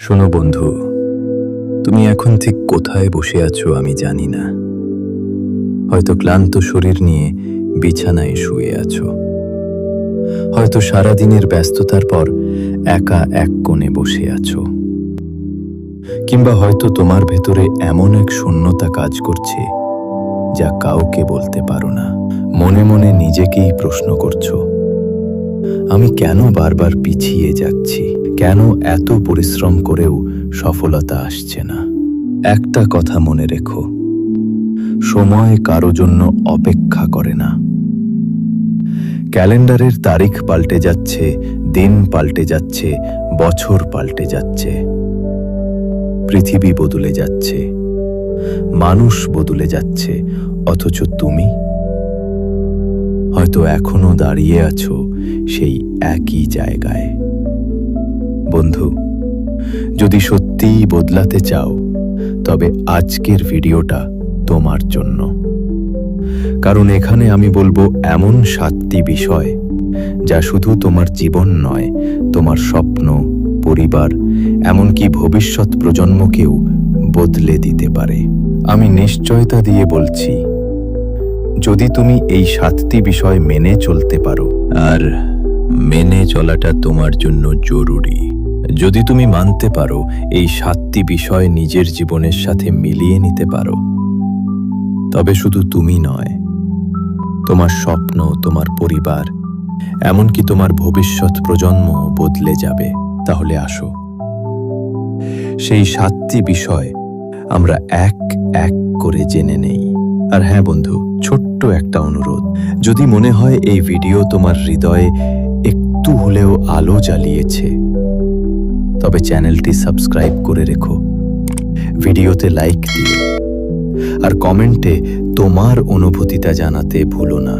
শোনো বন্ধু, তুমি এখন ঠিক কোথায় বসে আছো আমি জানি না। হয়তো ক্লান্ত শরীর নিয়ে বিছানায় শুয়ে আছো। হয়তো সারাদিনের ব্যস্ততার পর একা এক কোণে বসে আছো। কিংবা হয়তো তোমার ভেতরে এমন এক শূন্যতা কাজ করছে যা কাউকে বলতে পারো না। মনে মনে নিজেকেই প্রশ্ন করছ, আমি কেন বারবার পিছিয়ে যাচ্ছি? কেন এত পরিশ্রম করেও সফলতা আসছে না? একটা কথা মনে রেখো, সময় কারও জন্য অপেক্ষা করে না। ক্যালেন্ডারের তারিখ পাল্টে যাচ্ছে, দিন পাল্টে যাচ্ছে, বছর পাল্টে যাচ্ছে। পৃথিবী বদলে যাচ্ছে, মানুষ বদলে যাচ্ছে, অথচ তুমি? হয়তো এখনও দাঁড়িয়ে আছো সেই একই জায়গায়। বন্ধু, যদি সত্যিই বদলাতে চাও, তবে আজকের ভিডিওটা তোমার জন্য। কারণ এখানে আমি বলব এমন সাতটি বিষয় যা শুধু তোমার জীবন নয়, তোমার স্বপ্ন, পরিবার, এমনকি ভবিষ্যৎ প্রজন্মকেও বদলে দিতে পারে। আমি নিশ্চয়তা দিয়ে বলছি, যদি তুমি এই সাতটি বিষয় মেনে চলতে পারো, আর মেনে চলাটা তোমার জন্য জরুরি। যদি তুমি মানতে পারো, এই সাতটি বিষয় নিজের জীবনের সাথে মিলিয়ে নিতে পারো। তবে শুধু তুমি নয়, তোমার স্বপ্ন, তোমার পরিবার, এমনকি তোমার ভবিষ্যৎ প্রজন্ম বদলে যাবে। তাহলে আসো। সেই সাতটি বিষয় আমরা এক এক করে জেনে নেই। আর হ্যাঁ বন্ধু, ছোট্ট একটা অনুরোধ। যদি মনে হয় এই ভিডিও তোমার হৃদয়ে একটু হলেও আলো জ্বালিয়েছে তবে চ্যানেলটি সাবস্ক্রাইব করে রেখো। ভিডিওতে লাইক দিও। আর কমেন্টে তোমার অনুভূতিটা জানাতে ভুলো না।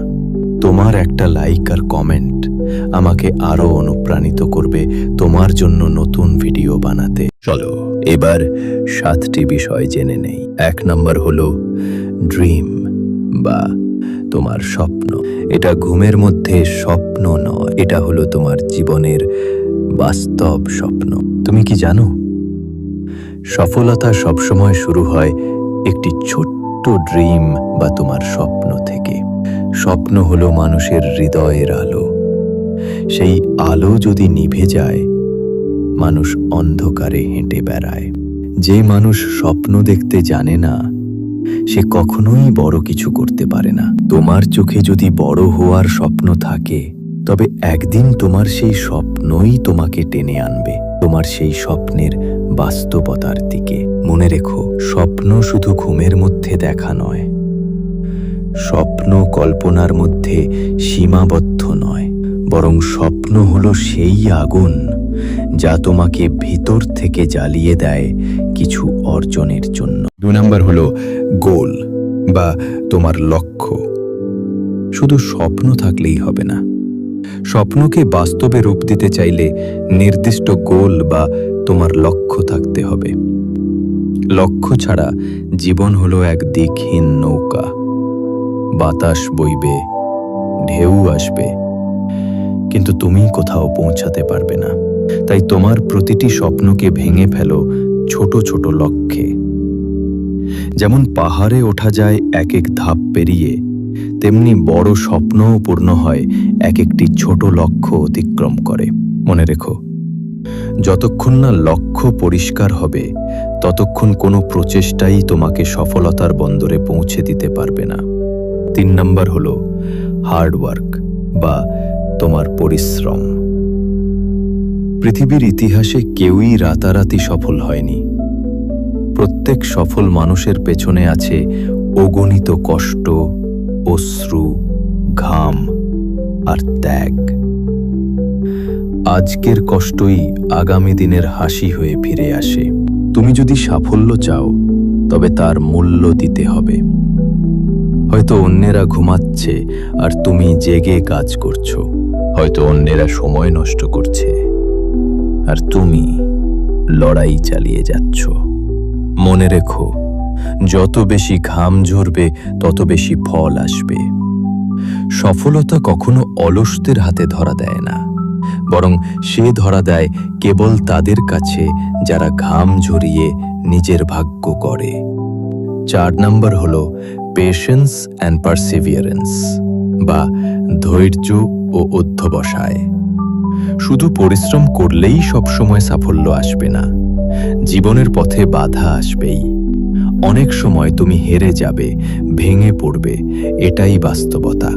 তোমার একটা লাইক আর কমেন্ট আমাকে আরও অনুপ্রাণিত করবে তোমার জন্য নতুন ভিডিও বানাতে। চলো, এবার সাতটি বিষয় জেনে নেই। এক নম্বর হলো ড্রিম বা তোমার স্বপ্ন। এটা ঘুমের মধ্যে স্বপ্ন নয়, এটা হলো তোমার জীবনের বাস্তব স্বপ্ন। তুমি কি জানো? সফলতা সবসময় শুরু হয় একটি ছোট্ট ড্রিম বা তোমার স্বপ্ন থেকে। স্বপ্ন হলো মানুষের হৃদয়ের আলো। সেই আলো যদি নিভে যায়, মানুষ অন্ধকারে হেঁটে বেড়ায়। যে মানুষ স্বপ্ন দেখতে জানে না, সে কখনোই বড় কিছু করতে পারে না। তোমার চোখে যদি বড় হওয়ার স্বপ্ন থাকে তবে একদিন তোমার সেই স্বপ্নই তোমাকে টেনে আনবে, তোমার সেই স্বপ্নের বাস্তবতার দিকে। মনে রেখো, স্বপ্ন শুধু ঘুমের মধ্যে দেখা নয়। স্বপ্ন কল্পনার মধ্যে সীমাবদ্ধ নয়, বরং স্বপ্ন হলো সেই আগুন যা তোমাকে ভিতর থেকে জ্বালিয়ে দেয় কিছু অর্জনের জন্য। দু নম্বর হলো গোল বা তোমার লক্ষ্য। শুধু স্বপ্ন থাকলেই হবে না স্বপ্নকে বাস্তবে রূপ দিতে চাইলে নির্দিষ্ট গোল বা তোমার লক্ষ্য থাকতে হবে। লক্ষ্য ছাড়া জীবন হলো এক দিকহীন নৌকা। বাতাস বইবে, ঢেউ আসবে, কিন্তু তুমি কোথাও পৌঁছাতে পারবে না। তাই তোমার প্রতিটি স্বপ্নকে ভেঙে ফেলো ছোট ছোট লক্ষ্যে। যেমন পাহাড়ে ওঠা যায় এক এক ধাপ পেরিয়ে তেমনি বড় স্বপ্নও পূর্ণ হয় এক একটি ছোট লক্ষ্য অতিক্রম করে। মনে রেখো, যতক্ষণ না লক্ষ্য পরিষ্কার হবে, ততক্ষণ কোনো প্রচেষ্টাই তোমাকে সফলতার বন্দরে পৌঁছে দিতে পারবে না। তিন নম্বর হলো হার্ডওয়ার্ক বা তোমার পরিশ্রম। পৃথিবীর ইতিহাসে কেউই রাতারাতি সফল হয়নি। প্রত্যেক সফল মানুষের পেছনে আছে অগণিত কষ্ট অশ্রু, ঘাম আর ত্যাগ। আজকের কষ্টই আগামী দিনের হাসি হয়ে ফিরে আসে। তুমি যদি সাফল্য চাও, তবে তার মূল্য দিতে হবে। হয়তো অন্যেরা ঘুমাচ্ছে আর তুমি জেগে কাজ করছ। হয়তো অন্যেরা সময় নষ্ট করছে আর তুমি লড়াই চালিয়ে যাচ্ছ। মনে রেখো যত বেশি ঘাম ঝরবে, তত বেশি ফল আসবে। সফলতা কখনো অলসদের হাতে ধরা দেয় না। বরং সে ধরা দেয় কেবল তাদের কাছে, যারা ঘাম ঝরিয়ে নিজের ভাগ্য করে। চার নম্বর হল পেশেন্স অ্যান্ড পারসিভিয়ারেন্স বা ধৈর্য ও অধ্যবসায়। শুধু পরিশ্রম করলেই সবসময় সাফল্য আসবে না, জীবনের পথে বাধা আসবেই। অনেক সময় তুমি হেরে যাবে, ভেঙে পড়বে, এটাই বাস্তবতা।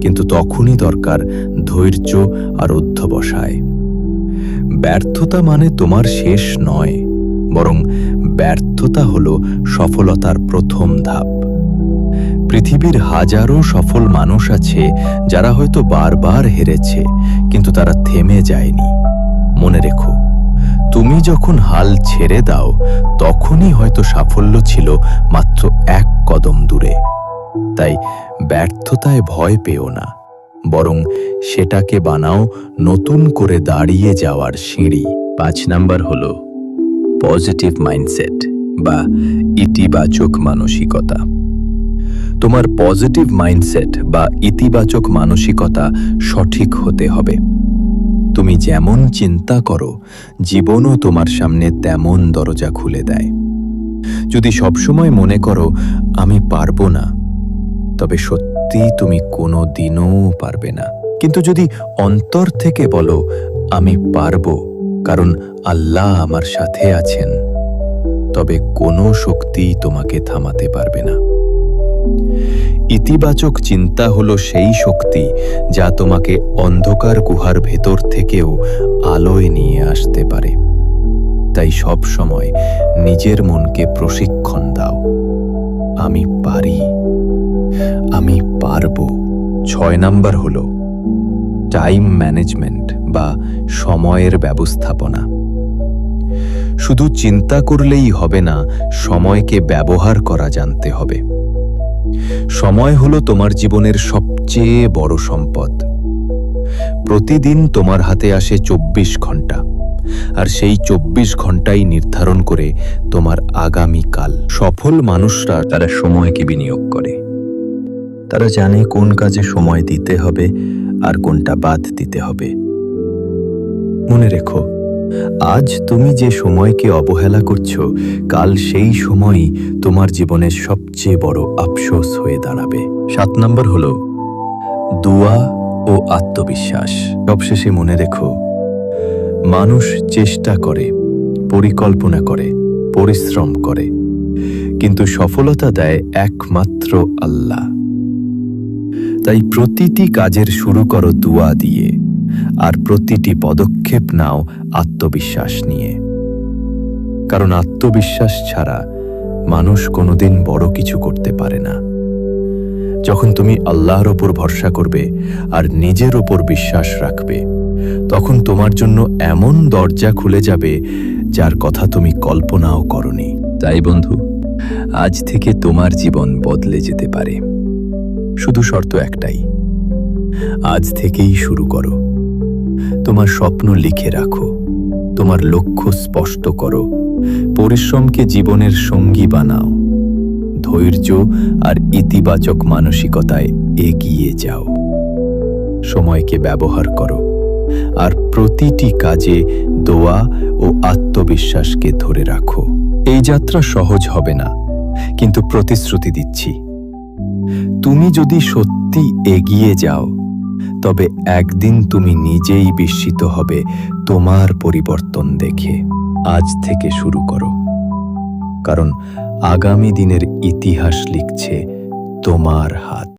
কিন্তু তখনই দরকার ধৈর্য আর অধ্যবসায়। ব্যর্থতা মানে তোমার শেষ নয়, বরং ব্যর্থতা হল সফলতার প্রথম ধাপ। পৃথিবীর হাজারো সফল মানুষ আছে যারা হয়তো বারবার হেরেছে, কিন্তু তারা থেমে যায়নি। মনে রেখো তুমি যখন হাল ছেড়ে দাও, তখনই হয়তো সাফল্য ছিল মাত্র এক কদম দূরে। তাই ব্যর্থতায় ভয় পেও না, বরং সেটাকে বানাও নতুন করে দাঁড়িয়ে যাওয়ার সিঁড়ি। পাঁচ নাম্বার হল পজিটিভ মাইন্ডসেট বা ইতিবাচক মানসিকতা। তোমার পজিটিভ মাইন্ডসেট বা ইতিবাচক মানসিকতা সঠিক হতে হবে। তুমি যেমন চিন্তা করো, জীবনও তোমার সামনে তেমন দরজা খুলে দেয়। যদি সবসময় মনে করো, আমি পারব না, তবে সত্যি তুমি কোনো দিনও পারবে না। কিন্তু যদি অন্তর থেকে বলো, আমি পারব, কারণ আল্লাহ আমার সাথে আছেন, তবে কোনো শক্তি তোমাকে থামাতে পারবে না। ইতিবাচক চিন্তা হলো সেই শক্তি যা তোমাকে অন্ধকার গুহার ভেতর থেকেও আলোয় নিয়ে আসতে পারে। তাই সব সময় নিজের মনকে প্রশিক্ষণ দাও। আমি পারি। আমি পারব। ছয় নাম্বার হল টাইম ম্যানেজমেন্ট বা সময়ের ব্যবস্থাপনা। শুধু চিন্তা করলেই হবে না, সময়কে ব্যবহার করা জানতে হবে। সময় হলো তোমার জীবনের সবচেয়ে বড় সম্পদ। প্রতিদিন তোমার হাতে আসে চব্বিশ ঘণ্টা আর সেই চব্বিশ ঘন্টাই নির্ধারণ করে তোমার আগামী কাল। সফল মানুষরা তারা সময়কে বিনিয়োগ করে। তারা জানে কোন কাজে সময় দিতে হবে আর কোনটা বাদ দিতে হবে। মনে রেখো আজ তুমি যে সময়কে অবহেলা করছ, কাল সেই সময়ই তোমার জীবনের সবচেয়ে বড় আফসোস হয়ে দাঁড়াবে। সাত নম্বর হল, দুয়া ও আত্মবিশ্বাস। সবশেষে মনে রেখো, মানুষ চেষ্টা করে, পরিকল্পনা করে, পরিশ্রম করে, কিন্তু সফলতা দেয় একমাত্র আল্লাহ। তাই প্রতিটি কাজের শুরু করো দুয়া দিয়ে। আর প্রতিটি পদক্ষেপ নাও আত্মবিশ্বাস নিয়ে। কারণ আত্মবিশ্বাস ছাড়া মানুষ কোনোদিন বড় কিছু করতে পারে না। যখন তুমি আল্লাহর ওপর ভরসা করবে আর নিজের ওপর বিশ্বাস রাখবে, তখন তোমার জন্য এমন দরজা খুলে যাবে যার কথা তুমি কল্পনাও করনি। তাই বন্ধু, আজ থেকে তোমার জীবন বদলে যেতে পারে। শুধু শর্ত একটাই, আজ থেকেই শুরু করো। তোমার স্বপ্ন লিখে রাখো। তোমার লক্ষ্য স্পষ্ট করো। পরিশ্রমকে জীবনের সঙ্গী বানাও। ধৈর্য আর ইতিবাচক মানসিকতায় এগিয়ে যাও। সময়কে ব্যবহার করো। আর প্রতিটি কাজে দোয়া ও আত্মবিশ্বাসকে ধরে রাখো। এই যাত্রা সহজ হবে না, কিন্তু প্রতিশ্রুতি দিচ্ছি। তুমি যদি সত্যি এগিয়ে যাও তবে একদিন তুমি নিজেই বিস্মিত হবে তোমার পরিবর্তন দেখে। আজ থেকে শুরু করো। কারণ আগামী দিনের ইতিহাস লিখছে তোমার হাত।